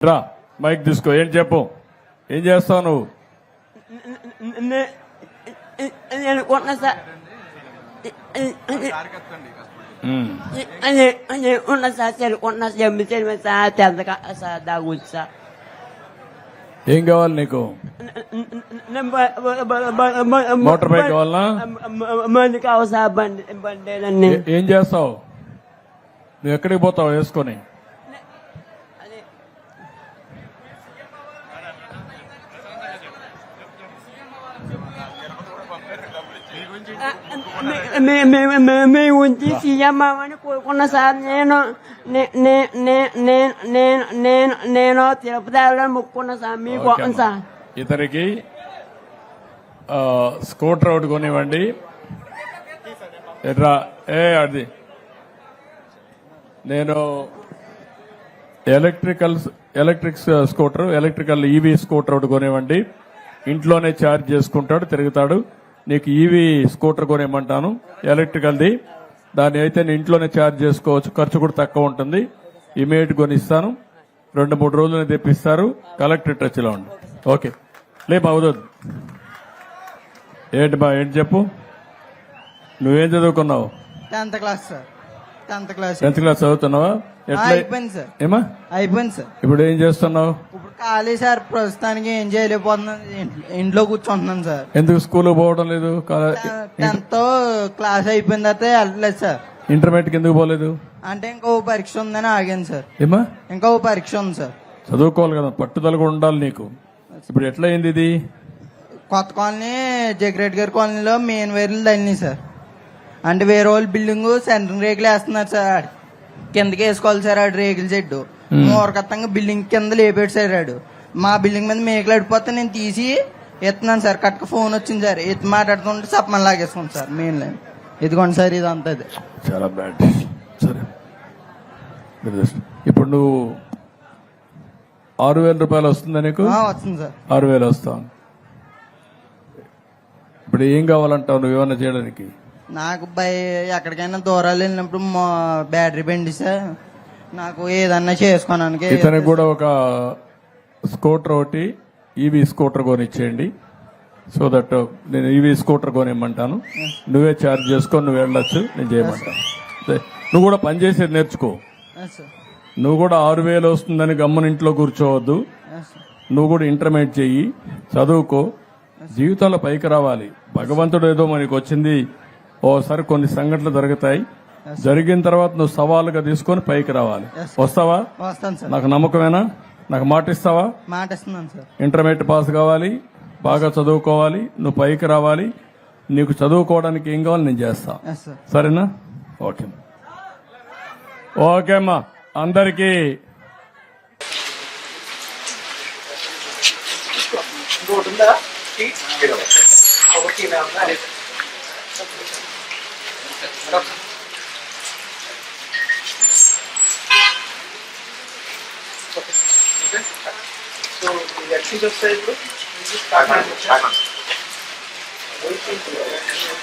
రా మైక్ తీసుకో ఏం చెప్పు? ఏం చేస్తావు నువ్వు? నేను కొన్న సార్. ఉన్న సార్ సార్ తెందక సార్ సార్ ఏం కావాలి నీకు? మోటార్ బైక్ మంది కావాలి సార్ బండి బండి అన్ని ఏ- ఏం చేస్తావు? నువ్వు ఎక్కడికి పోతావు వేసుకొని? మేము ఉంచి సీఎం అని కోరుకున్న సార్ నేను నే- నేను నేను నేను నేను తిరుపతి వెళ్ళాలని మొక్కుకున్నా సార్ మీకు సార్ ఇతనికి స్కూటర్ ఒకటి కొనివ్వండి. ఎట్రా ఏ అది. నేను electrical electric scooter electrical EV scooter ఒకటి కొనివ్వండి. ఇంట్లోనే ఛార్జ్ చేసుకుంటాడు తిరుగుతాడు. నీకు ఈవీ స్కూటర్ కొనివ్వమంటాను. ఎలక్ట్రికల్ది. దాన్ని అయితే నేను ఇంట్లోనే ఛార్జ్ చేసుకోవచ్చు. ఖర్చు కూడా తక్కువ ఉంటుంది. ఇమీడియట్ కొనిస్తాను. రెండు మూడు రోజులు తెప్పిస్తారు. కలెక్టర్ టచ్లో ఉండి. ఓకే. లే అవుతుంది ఏంటి బా ఏంటి చెప్పు? నువ్వేం చదువుకున్నావు? Tenth class sir. Tenth class. Tenth class చదువుతున్నావా? ఎట్లా? అయిపోయింది సార్. ఏమా? అయిపోయింది సార్. ఇప్పుడు ఏం చేస్తున్నావు? ఇప్పుడు ఖాళీ సార్ ప్రస్తుతానికి ఏం చేయలేకపోతున్నాను. ఇంట్లో- కూర్చుంటున్నాను సార్. ఎందుకు స్కూల్ పోవడం లేదు? టెన్త్ క్లాస్ అయిపోయిన తర్వాత వెళ్ళలేదు సార్. ఇంటర్మీడియట్ ఎందుకు పోలేదు? అంటే ఇంకో పరీక్ష ఉందని ఆగాను సార్. ఏమా? ఇంకో పరీక్ష ఉంది సార్. చదువుకోవాలి కదా పట్టుదల కూడా ఉండాలి నీకు. ఇప్పుడు ఎట్లా అయింది ఇది? కొత్త కాలనీ జగ్రెడ్ గారి కాలనీలో మెయిన్ వైర్లు తగిలినాయి సార్. అంటే వేరే వాళ్ళ బిల్డింగ్ సెంటర్ రేకులు వేస్తున్నారు సార్. కిందకి వేసుకోవాలి సార్ ఆడు రేకుల చెట్టు. మూరకత్తంగా బిల్డింగ్ కింద లేపాడు సార్ ఆడు. మా బిల్డింగ్ మీద మేకలు అడిపోతే నేను తీసి ఎత్తున్నాను సార్. కట్టుకు ఫోన్ వచ్చింది సార్. ఎత్తి మాట్లాడుతుంటే సప్పమని లాగేసుకోండి సార్. Main line. ఇదిగోండి సార్ ఇదంతా ఇది. చాలా బ్యాడ్ సరే. ఇప్పుడు నువ్వు ఆరు వేల రూపాయలు వస్తుందా నీకు? వస్తుంది సార్. ఆరు వేలు వస్తాను ఇప్పుడు ఏం కావాలంటావు నువ్వు? ఏమైనా చేయడానికి? నాకు బై ఎక్కడికైనా దూరాలు వెళ్ళినప్పుడు మా బ్యాటరీ బండి సార్ నాకు ఏదన్నా చేసుకోవడానికి ఇతనికి కూడా ఒక స్కూటర్ ఒకటి ఈవీ స్కూటర్ కొనిచ్చేయండి. సో దట్ నేను ఈవీ స్కూటర్ కొనిమ్మంటాను. నువ్వే ఛార్జ్ చేసుకొని నువ్వు వెళ్ళొచ్చు నేను చేయమంటాను. నువ్వు కూడా పని చేసేది నేర్చుకో. నువ్వు కూడా ఆరు వేలు వస్తుందని గమ్మన ఇంట్లో కూర్చోవద్దు. నువ్వు కూడా ఇంటర్మీడియట్ చెయ్యి చదువుకో. జీవితంలో పైకి రావాలి. భగవంతుడు ఏదో మనకి వచ్చింది ఓసారి కొన్ని సంఘటనలు జరుగుతాయి. జరిగిన తర్వాత నువ్వు సవాలుగా తీసుకొని పైకి రావాలి. వస్తావా? వస్తాను సార్ నాకు నమ్మకమేనా? నాకు మాట ఇస్తావా? మాట ఇస్తున్నాను సార్ ఇంటర్మీడియట్ పాస్ కావాలి బాగా చదువుకోవాలి నువ్వు పైకి రావాలి. నీకు చదువుకోవడానికి ఏం కావాలి నేను చేస్తా. ఎస్ సార్ సరేనా ఓకే ఓకే అమ్మా అందరికీ సో ఎక్సైజ్ వస్తాయి ఇప్పుడు